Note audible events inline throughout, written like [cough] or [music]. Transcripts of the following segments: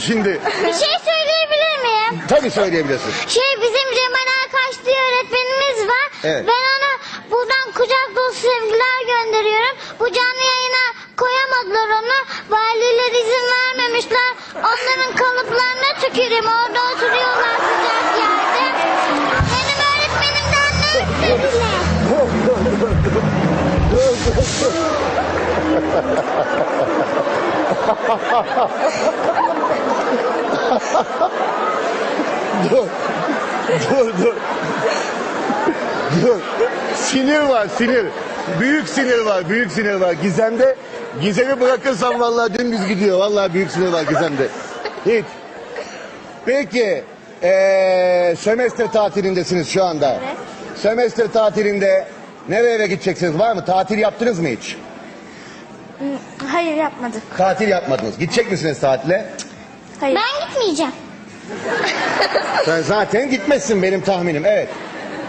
şimdi. Bir şey söyleyebilir miyim? Tabii söyleyebilirsin. Şey bizim Cemal Akaş diye öğretmenimiz var. Evet. Ben ona buradan kucak dolusu sevgiler gönderiyorum. Bu canlı yayına koyamadılar onu. Valiler izin vermemişler. Onların kalıplarına tüküreyim. Orada oturuyorlar sıcak yerde. Benim öğretmenimden ne istediler? [laughs] [laughs] Dur. Dur dur. Dur. Sinir var sinir. Büyük sinir var büyük sinir var. Gizem'de Gizem'i bırakırsam vallahi dümdüz gidiyor. Vallahi büyük sinir var Gizem'de. Hiç. Peki. Ee, sömestr tatilindesiniz şu anda. Evet. Sömestr tatilinde nereye gideceksiniz? Var mı? Tatil yaptınız mı hiç? Hayır yapmadık. Tatil yapmadınız. Gidecek misiniz tatile? Hayır. Ben gitmeyeceğim. [laughs] Sen zaten gitmezsin benim tahminim. Evet.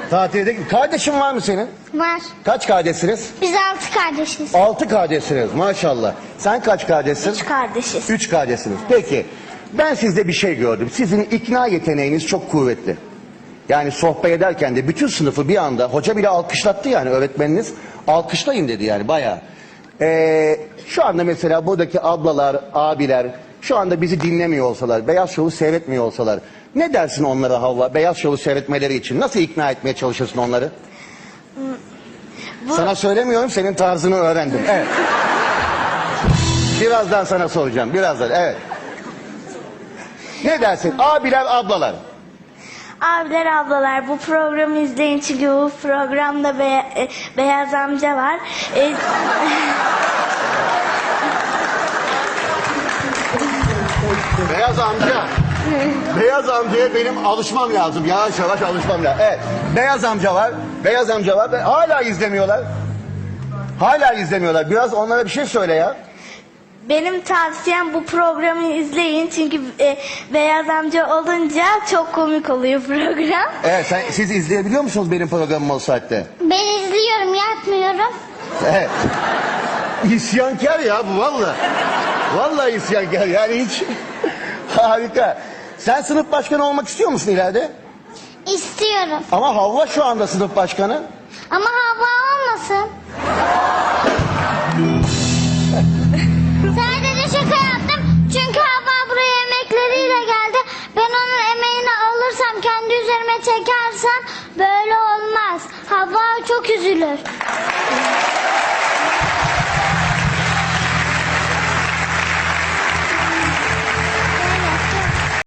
Tatilde kardeşin var mı senin? Var. Kaç kardeşsiniz? Biz altı kardeşiz. Altı kardeşsiniz maşallah. Sen kaç kardeşsin? Üç kardeşiz. Üç kardeşsiniz. Peki ben sizde bir şey gördüm. Sizin ikna yeteneğiniz çok kuvvetli. Yani sohbet ederken de bütün sınıfı bir anda hoca bile alkışlattı yani öğretmeniniz. Alkışlayın dedi yani bayağı. Ee, şu anda mesela buradaki ablalar, abiler şu anda bizi dinlemiyor olsalar, Beyaz Şov'u seyretmiyor olsalar ne dersin onlara Havva? Beyaz Şov'u seyretmeleri için nasıl ikna etmeye çalışırsın onları? Sana söylemiyorum senin tarzını öğrendim. Evet. Birazdan sana soracağım. Birazdan evet. Ne dersin? Abiler, ablalar. Abiler ablalar bu programı izleyin çünkü bu programda be- e, Beyaz amca var. E, [laughs] Beyaz amca. Beyaz amcaya benim alışmam lazım. Yavaş yavaş alışmam lazım. Evet. Beyaz amca var. Beyaz amca var. ve Hala izlemiyorlar. Hala izlemiyorlar. Biraz onlara bir şey söyle ya. benim tavsiyem bu programı izleyin çünkü e, Beyaz amca olunca çok komik oluyor program. Evet sen, siz izleyebiliyor musunuz benim programımı o saatte? Ben izliyorum, yapmıyorum. Evet. İsyankar ya bu valla. Vallahi isyankar yani hiç. [laughs] Harika. Sen sınıf başkanı olmak istiyor musun ileride? İstiyorum. Ama Havva şu anda sınıf başkanı. Ama hava olmasın. [laughs] Sadece şaka yaptım. Çünkü hava buraya emekleriyle geldi. Ben onun emeğini alırsam, kendi üzerime çekersem böyle olmaz. Hava çok üzülür.